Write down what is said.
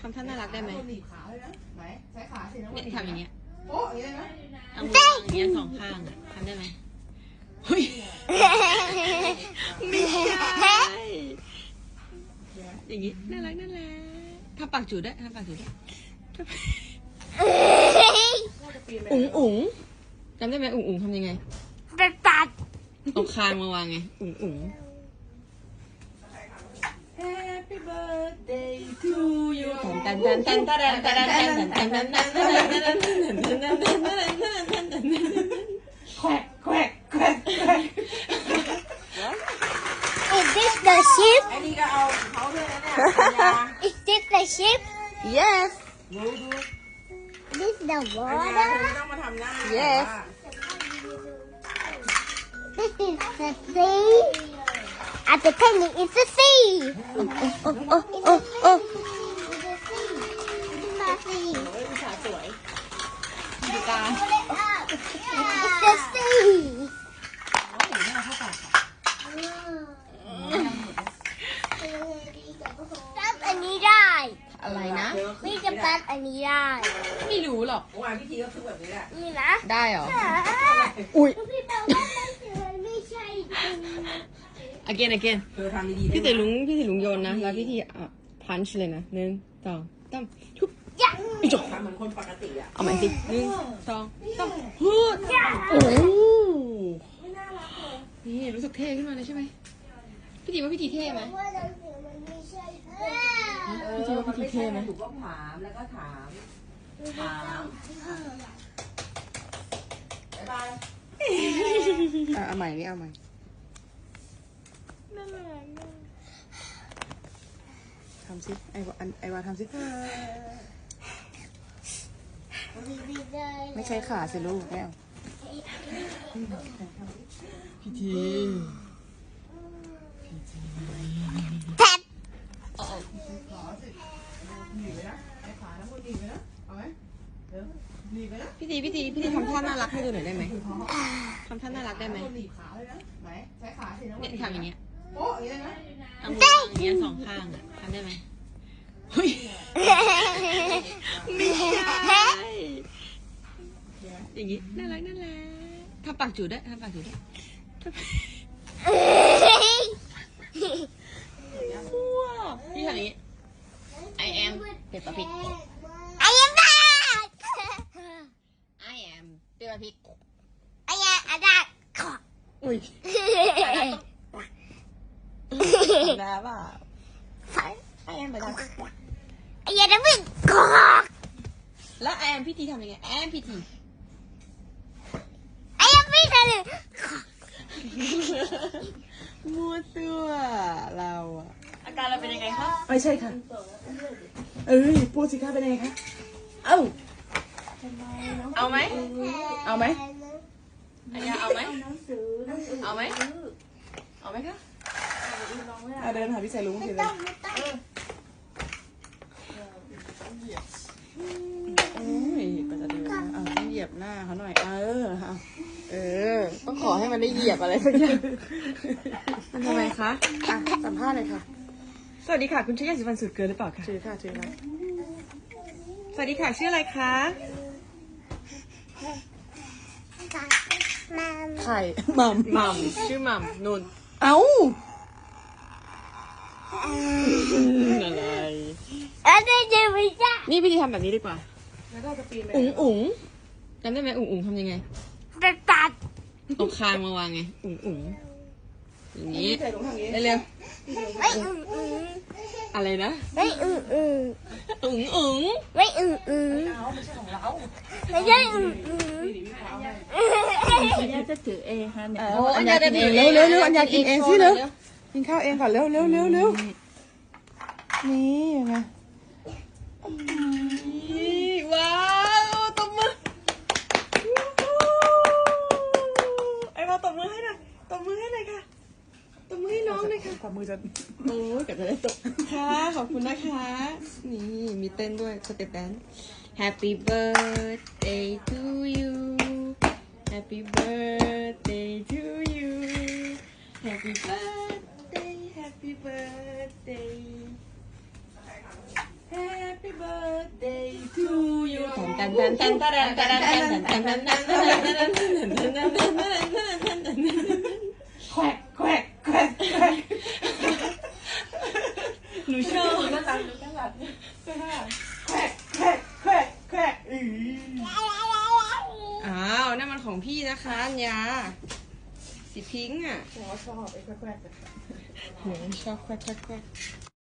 ทำท่าน่ารักได้ไหมคนหนีบขาเลยนะไหนใช้ขาสินะเนี่ยทำอย่างเงี้ยโอ้ยางนี้นะเอามือวางอย่างเงี้ยสองข้างอะทำได้ไหมเฮ้ยไม่ใช่อย่างงี้น่ารักน่ารักทำปากจูดได้ทำปากจูดได้อุ๋งอุ๋งจำได้ไหมอุ๋งอุ๋งทำยังไงไปตัดเอาคางมาวางไง อุ๋งอุ๋ง birthday to you. quack, quack, quack, quack. Is this the sheep? Is this the ship? Yes. This the water? Yes. This is the sea. At the penny is the sea Oh oh oh oh It's the sea เฮ้ยผู้ชายสวยดูตา It's the sea ตัดอันนี้ได้อะไรนะพี่จะตัดอันนี้ได้ ไม่รู้หรอก เมื่อวานพิธีก็คือแบบนี้แหละ นี่นะ ได้เหรอ อุ้ย พี่บอกว่ามันไม่ใช่จริง again again เธอทำดีๆพี่ติลุงพี่ติลุงโยนนะ แล้วพี่ทีอะ punch เลยนะหนึ่งสองสามทุบยังอีจบทำเหมือนคนปกติอะ เอาใหม่สิหนึ่งสองสามฮึดโอ้โหนี่รู้สึกเท่ขึ้นมาเลยใช่ไหมพี่ทีว่าพี่ทีเท่ไหมว่าเราเสียมันไม่ใช่เออมันไม่ใช่นะถูกก็ถามแล้วก็ถามถามบ๊ายบายอะเอาใหม่นี่เอาใหม่ น่ารักทำสิไอวาไอวาทำสิไม่ใช่ขาสิลูกแม่พี่ทีพี่ทีแทบพี่ดีพี่ทีพี่ทีทำท่าน่ารักให้ดูหน่อยได้ไหมทำท่าน่ารักได้ไหมเนี่ยทำอย่างเงี้ย อามือวางอย่างเงี้ยสองข้างอะทำได้ไหมเฮ้ยไม่ใช่อย่างงี้น่ารักน่ารักทำปากจูดได้ทำปากจูดได้ว้าวพี่ทำอย่างงี้ I am เป็ดปะพริกไอ้ยังได้ I am เป็ดปะพริกไอ้ยังอาจารย์อุ้ย นะเปล่า I am เป็ดปะพริกไอ้ยังจะวิ่งกอกแล้ว I am พี่ทีทำยังไง I am พี่ทีไอ้ยังวิ่งเลยมัวตัวเราอะอาการเราเป็นยังไงคะไม่ใช่ค่ะ เอ้ยพูดสิคะเป็นยังไงคะเอ้าเอาไหมเอาไหมอันยาเอาไหมเอาไหมเอาไหมคะ อะเดินหาพี่ชายลุงสิเลยโอ้ยก็จะเดินนะเอาต้องเหยียบหน้าเขาหน่อย เออเอาเออ ต้องขอให้มันได้เหยียบอะไรสักอย่าง มันทำไมคะอะสัมภาษณ์หน่อยค่ะ สวัสดีค่ะ คุณชื่อยาสีฟันสูตรเกินหรือเปล่าคะ ถือค่ะถือค่ะ สวัสดีค่ะ ชื่ออะไรคะมาไข่หมัมหม่ำชื่อหม่ำนุ่น เอ้า อะไร แล้ว ได้เจอไม่ใช่นี่พี่ทีทำแบบนี้ดีกว่า แล้วก็จะปีนไปอุ๋งอุ๋งจำได้ไหมอุ๋งอุ๋งทำยังไงไปตัดเอาคางมาวางไง อุ๋งอุ๋งอย่างนี้พี่ชายลุงทำอย่างนี้เร็วไม่อืมอืมๆอะไรนะไม่อืมอืมอุ๋งอุ๋งไม่อืมอืมเอาไม่ใช่ของเราไม่ใช่อืมอืมจะถือเองค่ะเนี่ยโอ้อัญญากินเองเร็วเร็วเร็วอัญญากินเองสิเร็วกินข้าวเองก่อนเร็วเร็วเร็วเร็วนี่ยังไง ตบมือให้หน่อยตบมือให้หน่อยค่ะตบมือให้น้องหน่อยค่ะความมือจะโอ้ยกับจะได้ตบค่ะขอบคุณนะคะ นี่มีเต้นด้วยสเต็ปแดน Happy birthday to you Happy birthday to you Happy birthday Happy birthday Happy birthday to you อ้าวนั่นมันของพี่นะคะอัญญาสีพิงค์อะหัวชอบไอ้แควกแควกหนูชอบแควกแควกแควก